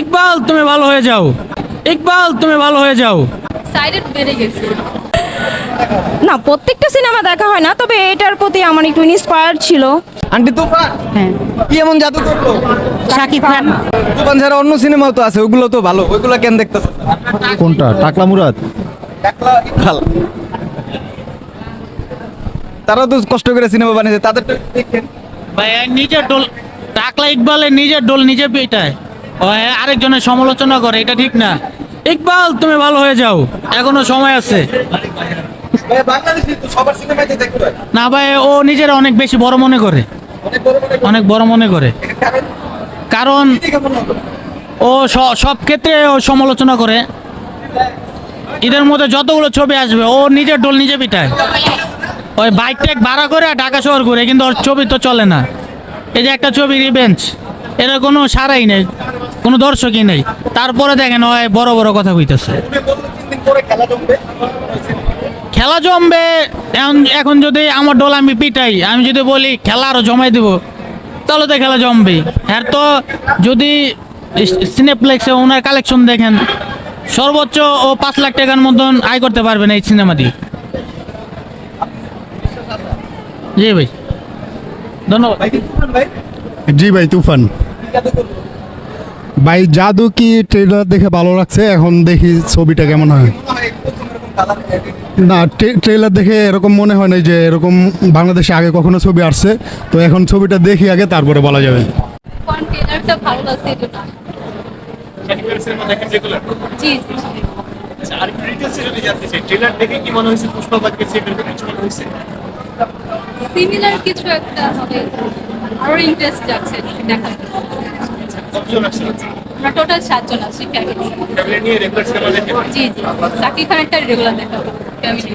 ইকবাল তুমি ভালো হয়ে যাও। ইকবাল তুমি ভালো হয়ে যাও। সাইডেড বেড়ে গেছে। না প্রত্যেকটা সিনেমা দেখা হয় না তবে এটার প্রতি আমার একটু ইন্সপায়ার ছিল। আন্টি তুফান? হ্যাঁ। কি এমন জাদু করল? শাকিব খান। তুফান ছাড়া অন্য সিনেমাও তো আছে ওগুলো তো ভালো ওইগুলো কেন দেখতেছ? কোনটা? টাকলা মুরাদ? টাকলা ইকবাল। তারা তো কষ্ট করে সিনেমা বানিয়েছে তাদের তো দেখেন। ভাই নিজের ডোল টাকলা ইকবালের নিজের ডোল নিজে পিটায়। আরেকজনের সমালোচনা করে, এটা ঠিক না। ইকবাল, তুমি ভালো হয়ে যাও। এখনও সময় আছে। না ভাই, ও নিজের অনেক বেশি বড় মনে করে। অনেক বড় মনে করে। কারণ ও সব ক্ষেত্রে ও সমালোচনা করে। ঈদের মধ্যে যতগুলো ছবি আসবে, ও নিজের ডোল নিজে পিটায়। ওই বাইক ট্যাক ভাড়া করে ঢাকা শহর ঘুরে, কিন্তু ওর ছবি তো চলে না। এই যে একটা ছবি রিভেঞ্জ এর কোনো সারাই নেই। কোনো দর্শকই নেই। তারপরে দেখেন ওই বড় বড় কথা কইতেছে। খেলা জমবে, এখন এখন যদি আমার ডোল আমি পিটাই, আমি যদি বলি খেলা আরও জমাই দিব, তাহলে তো খেলা জমবেই। আর তো যদি সিনেপ্লেক্সে ওনার কালেকশন দেখেন, সর্বোচ্চ ও পাঁচ লাখ টাকার মতন আয় করতে পারবেন এই সিনেমা দিয়ে জি ভাই। ধন্যবাদ। জি ভাই, তুফান। ভাই জাদু কি ট্রেলার দেখে ভালো লাগছে? এখন দেখি ছবিটা কেমন হয়। না ট্রেলার দেখে এরকম মনে হয় না যে এরকম বাংলাদেশে আগে কখনো ছবি আসছে। তো এখন ছবিটা দেখি আগে তারপরে বলা যাবে। কন্টেনারটা ভালো লাগছে এটা না সিনেমা দেখেন যেগুলো জি জি। আচ্ছা আর একটু ডিটেলসে যদি জানতে চাই। ট্রেলার দেখে কি মনে হয়েছে পুষ্পাবাদকে সেগুলো কিছু মনে হয়েছে? সিমিলার কিছু একটা হবে। আরও ইন্টারেস্ট যাচ্ছে দেখার কতজন আসছে আমরা টোটাল সাতজন আছি ফ্যামিলি ফ্যামিলি নিয়ে রেগুলার সিনেমা দেখেন? জি জি। সাকিব খানেরটা রেগুলার দেখা ফ্যামিলি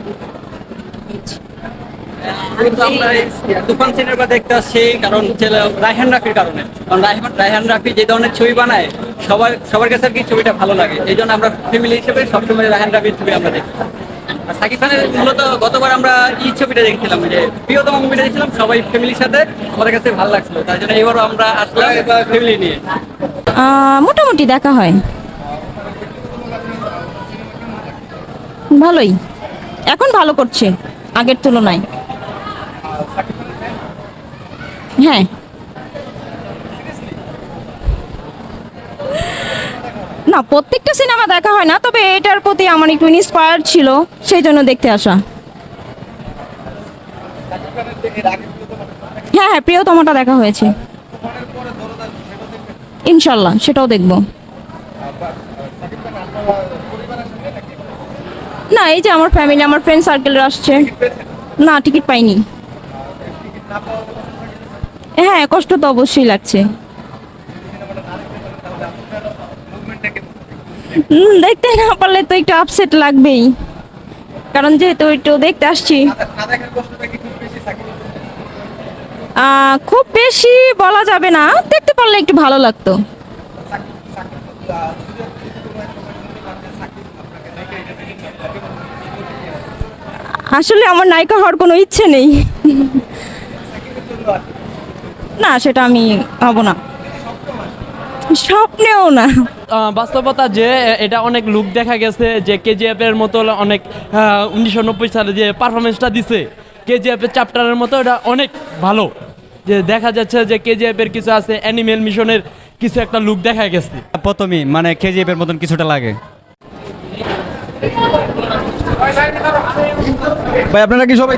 কিন্তু আমরা এই তুফান সিনেমা দেখতে আসছি কারণ রায়হান রাফির কারণে। কারণ রায়হান রায়হান রাফি যে ধরনের ছবি বানায় সবার সবার কাছে আর কি ছবিটা ভালো লাগে। এই জন্য আমরা ফ্যামিলি হিসেবে সবসময় রায়হান রাফির ছবি আমরা দেখি। সাকিব খানের মূলত গতবার আমরা এই ছবিটা দেখছিলাম যে প্রিয়তম মুভিটা দেখছিলাম, সবাই ফ্যামিলির সাথে, আমাদের কাছে ভালো লাগছিল। তাই জন্য এবারও আমরা আসলাম ফ্যামিলি নিয়ে। মোটামুটি দেখা হয়। ভালোই। এখন ভালো করছে, আগের তুলনায়। হ্যাঁ। না, প্রত্যেকটা সিনেমা দেখা হয় না, তবে এটার প্রতি আমার একটু ইন্সপায়ার ছিল, সেই জন্য দেখতে আসা। হ্যাঁ হ্যাঁ প্রিয়তমাটা দেখা হয়েছে। ইনশাল্লাহ, সেটাও দেখব। না, এই যে আমার ফ্যামিলি আমার ফ্রেন্ড সার্কেলের আসছে। না টিকিট পাইনি। হ্যাঁ কষ্ট তো অবশ্যই লাগছে। দেখতে না পারলে তো একটু আপসেট লাগবেই। কারণ যেহেতু একটু দেখতে আসছি। খুব বেশি বলা যাবে না, দেখতে পারলে একটু ভালো লাগতো। আসলে আমার নায়িকা হওয়ার কোনো ইচ্ছে নেই। না, সেটা আমি হব না। স্বপ্নেও না। আহ, বাস্তবতা যে এটা অনেক লুক দেখা গেছে যে কেজিএফ এর মতো অনেক উনিশশো নব্বই সালে যে পারফরমেন্সটা দিছে কেজিএফ এর চ্যাপ্টারের মতো এটা অনেক ভালো। যে দেখা যাচ্ছে যে কেজিএফ এর কিছু আছে অ্যানিমেল মিশনের কিছু একটা লুক দেখা গেছে। প্রথমই মানে কেজিএফ এর মতন কিছুটা লাগে। ভাই আপনারা কি সবাই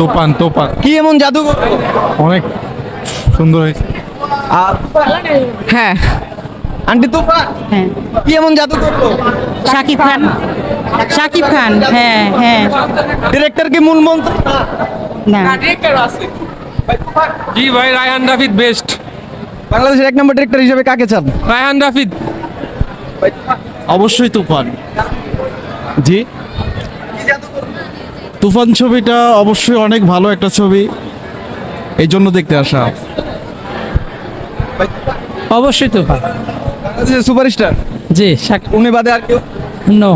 তুফান তুফান। কি এমন জাদু অনেক সুন্দর হয়েছে। আর হ্যাঁ। আন্টি তুফান হ্যাঁ। কি এমন জাদু করল? শাকিব খান। শাকিব খান হ্যাঁ হ্যাঁ। ডিরেক্টর কি মূল মন্ত্র? না। জি ভাই রায়হান রাফিদ বেস্ট বাংলাদেশের এক নম্বর ডিরেক্টর হিসেবে কাকে চান? রায়হান রাফিদ। অবশ্যই তুফান। জি? তুফান ছবিটা অবশ্যই অনেক ভালো একটা ছবি। এই জন্য দেখতে আসা। অবশ্যই তো বাংলাদেশের সুপারস্টার? জি উনি বাদে আর কেউ? নো।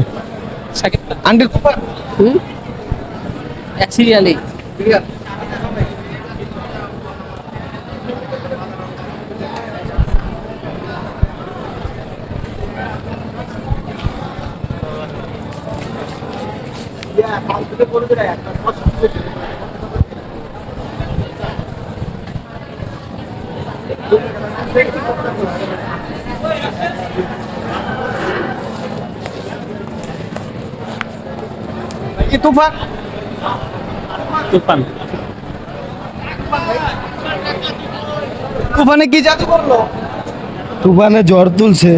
আন্টি তুফান? সিরিয়ালি। কি তুফান তুফান তুফানে কি জাদু করল তুফানে ঝড় তুলছে